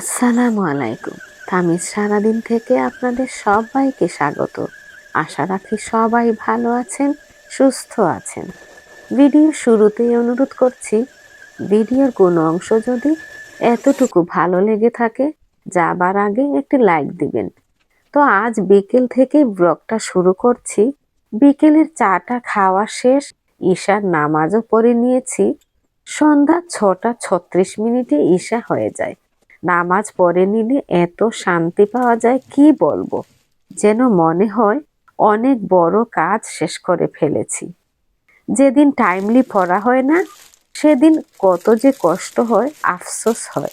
আসসালামু আলাইকুম। তামিজ সারাদিন থেকে আপনাদের সবাইকে স্বাগত। আশা রাখি সবাই ভালো আছেন, সুস্থ আছেন। ভিডিও শুরুতেই অনুরোধ করছি, ভিডিওর কোনো অংশ যদি এতটুকু ভালো লেগে থাকে, যাবার আগে একটি লাইক দিবেন। তো আজ বিকেল থেকে ব্লগটা শুরু করছি। বিকেলের চাটা খাওয়া শেষ, ঈশার নামাজও পড়ে নিয়েছি। সন্ধ্যা ছটা ছত্রিশ মিনিটে ঈশা হয়ে যায়। নামাজ পড়ে নিলে এত শান্তি পাওয়া যায়, কি বলব? যেন মনে হয় অনেক বড় কাজ শেষ করে ফেলেছি। যেদিন টাইমলি পড়া হয় না, সেদিন কত যে কষ্ট হয়, আফসোস হয়।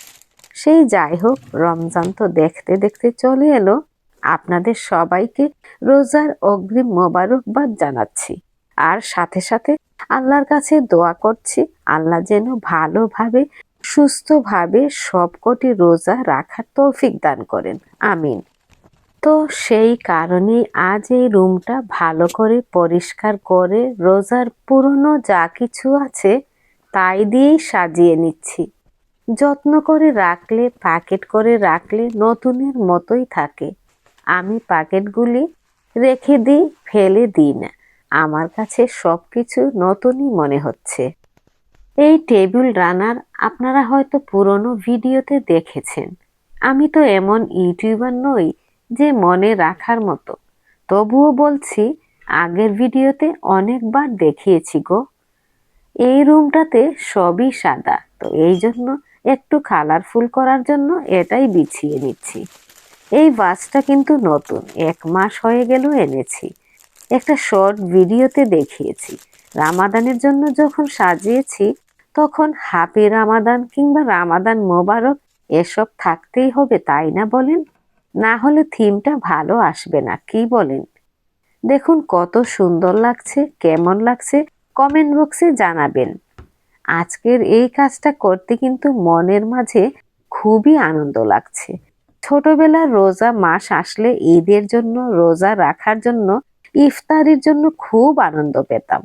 সেই যাই হোক, রমজান তো দেখতে দেখতে চলে এলো। আপনাদের সবাইকে রোজার অগ্রিম মোবারকবাদ জানাচ্ছি। আর সাথে সাথে আল্লাহর কাছে দোয়া করছি, আল্লাহ যেন ভালোভাবে সুস্থভাবে সবকটি রোজা রাখার তৌফিক দান করেন। আমিন। তো সেই কারণেই আজ এই রুমটা ভালো করে পরিষ্কার করে রোজার পুরনো যা কিছু আছে তাই দিয়েই সাজিয়ে নিচ্ছি। যত্ন করে রাখলে, প্যাকেট করে রাখলে নতুনের মতোই থাকে। আমি প্যাকেটগুলি রেখে দিই, ফেলে দিই না। আমার কাছে সব কিছু নতুনই মনে হচ্ছে। এই টেবিল রানার আপনারা হয়তো পুরনো ভিডিওতে দেখেছেন। আমি তো এমন ইউটিউবার নই যে মনে রাখার মতো। তবুও বলছি, আগের ভিডিওতে অনেকবার দেখিয়েছি গো। এই রুমটাতে সবই সাদা, তো এই জন্য একটু কালারফুল করার জন্য এটাই বিছিয়ে নিচ্ছি। এই বাসটা কিন্তু নতুন, এক মাস হয়ে গেল এনেছি। একটা শর্ট ভিডিওতে দেখিয়েছি। রামাদানের জন্য যখন সাজিয়েছি তখন হাপি রামাদান কিংবা রামাদান মোবারক এসব থাকতেই হবে, তাই না বলেন? না হলে থিমটা ভালো আসবে না, কি বলেন? দেখুন কত সুন্দর লাগছে, কেমন লাগছে, কমেন্ট বক্সে জানাবেন। আজকের এই কাজটা করতে কিন্তু মনের মাঝে খুবই আনন্দ লাগছে। ছোটবেলার রোজা মাস আসলে ঈদের জন্য, রোজা রাখার জন্য, ইফতারির জন্য খুব আনন্দ পেতাম।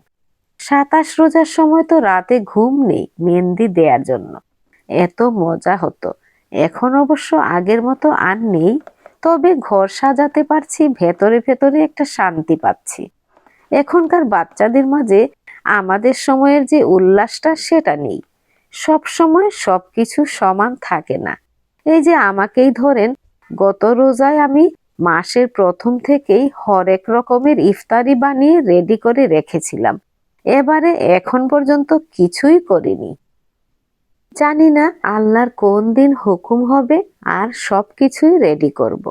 সাতাশ রোজার সময় তো রাতে ঘুম নেই মেহেন্দি দেওয়ার জন্য। এত মজা হতো। এখন অবশ্য আগের মতো আর নেই, তবে ঘর সাজাতে পারছি, ভেতরে ভেতরে একটা শান্তি পাচ্ছি। এখনকার বাচ্চাদের মাঝে আমাদের সময়ের যে উল্লাসটা সেটা নেই। সব সময় সব কিছু সমান থাকে না। এই যে আমাকেই ধরেন, গত রোজায় আমি মাসের প্রথম থেকেই হরেক রকমের ইফতারি বানিয়ে রেডি করে রেখেছিলাম। এবারে এখন পর্যন্ত কিছুই করিনি। জানি না আল্লাহর কোন দিন হুকুম হবে আর সব কিছুই রেডি করব।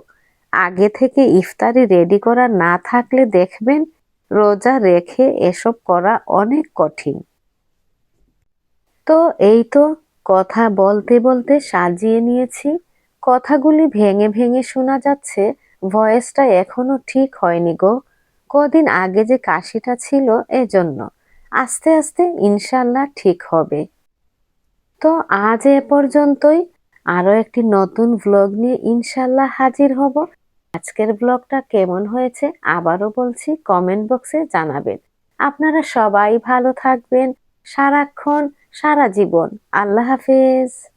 আগে থেকে ইফতারি রেডি করা না থাকলে দেখবেন রোজা রেখে এসব করা অনেক কঠিন। তো এই তো কথা বলতে বলতে সাজিয়ে নিয়েছি। কথাগুলি ভেঙে ভেঙে শোনা যাচ্ছে, ভয়েসটা এখনও ঠিক হয়নি গো। কদিন আগে যে কাশিটা ছিল, এজন্য। আস্তে আস্তে ইনশাল্লাহ ঠিক হবে। তো আজ এ পর্যন্তই। আরও একটি নতুন ব্লগ নিয়ে ইনশাল্লাহ হাজির হব। আজকের ব্লগটা কেমন হয়েছে আবারও বলছি কমেন্ট বক্সে জানাবেন। আপনারা সবাই ভালো থাকবেন, সারাক্ষণ, সারা জীবন। আল্লাহ হাফেজ।